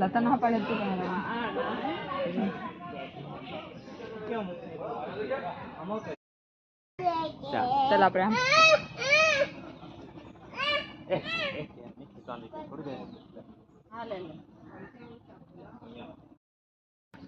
લતા ના પાડે તું ચાલ આપણે આમ.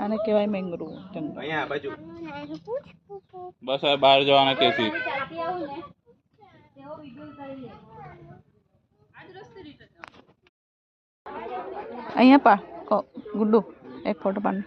આને કહેવાય જંગલ. અહીંયા બાજુ. બસ હવે બહાર જવાના કેસી. અહીંયા પા. ગુડ્ડુ એક ફોટો પાડ